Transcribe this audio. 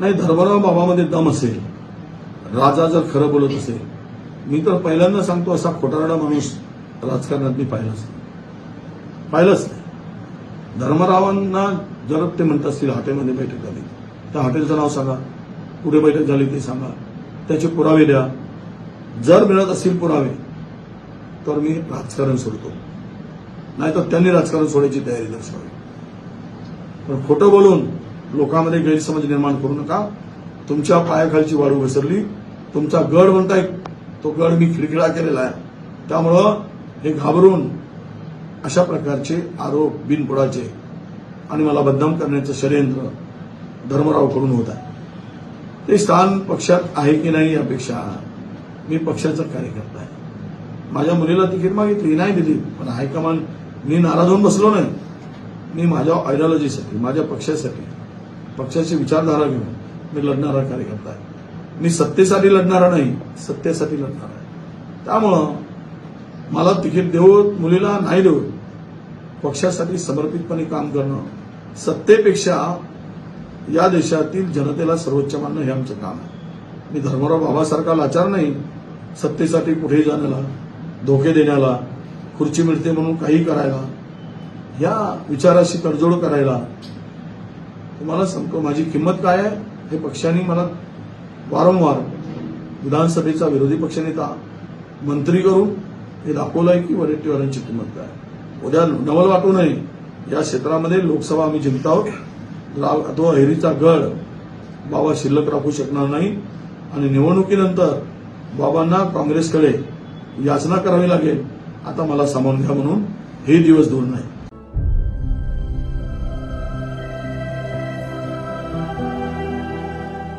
नाही धर्मराव बाबामध्ये दम असेल राजा जर खरं बोलत असेल मी तर पहिल्यांदा सांगतो असा खोटारडा माणूस राजकारणात मी पाहिलाच नाही. पाहिलंच नाही. धर्मरावांना जर ते म्हणत असतील हॉटेलमध्ये बैठक झाली त्या हॉटेलचं नाव सांगा. कुठे बैठक झाली ते सांगा. त्याचे पुरावे द्या. जर मिळत असतील पुरावे तर मी राजकारण सोडतो. नाहीतर त्यांनी राजकारण सोडायची तयारी दर्शवावी पण खोटं बोलून लोकांमध्ये गैरसमज निर्माण करू नका. तुमच्या पायाखालची वाळू घसरली. तुमचा गड म्हणताय तो गड मी खिडखिडा केलेला आहे. त्यामुळं हे घाबरून अशा प्रकारचे आरोप बिनपुडाचे आणि मला बदनाम करण्याचं षडयंत्र धर्मरावकडून होत आहे. ते स्थान पक्षात आहे की नाही यापेक्षा मी पक्षाचा कार्यकर्ता आहे. माझ्या मुलीला तिकीट मागितली नाही दिली. पण हायकमांड मी नाराज होऊन बसलो नाही. मी माझ्या आयडियॉलॉजीसाठी माझ्या पक्षासाठी पक्षाची विचारधारा घेऊन मी लढणारा कार्यकर्ता आहे. मी सत्तेसाठी लढणारा नाही सत्तेसाठी लढणार आहे. त्यामुळं मला तिकीट देऊत मुलीला नाही देऊत पक्षासाठी समर्पितपणे काम करणं सत्तेपेक्षा या देशातील जनतेला सर्वोच्च मानणं हे आमचं काम आहे. मी धर्मराव बाबासारखा लाचार नाही सत्तेसाठी कुठेही जाण्याला धोके देण्याला खुर्ची मिळते म्हणून काही करायला या विचाराशी तडजोड करायला तुम्हाला सांगतो माझी किंमत काय आहे हे पक्षांनी मला वारंवार विधानसभेचा विरोधी पक्षनेता मंत्री करून हे दाखवलं आहे की वडेट्टीवारांची किंमत काय आहे. उद्या नवल वाटू नये या क्षेत्रामध्ये लोकसभा आम्ही जिंकत आहोत. लाल तो अहेरीचा गड बाबा शिल्लक राखू शकणार नाही. आणि निवडणुकीनंतर बाबांना काँग्रेसकडे याचना करावी लागेल. आता मला सामावून घ्या म्हणून हे दिवस दूर नाही.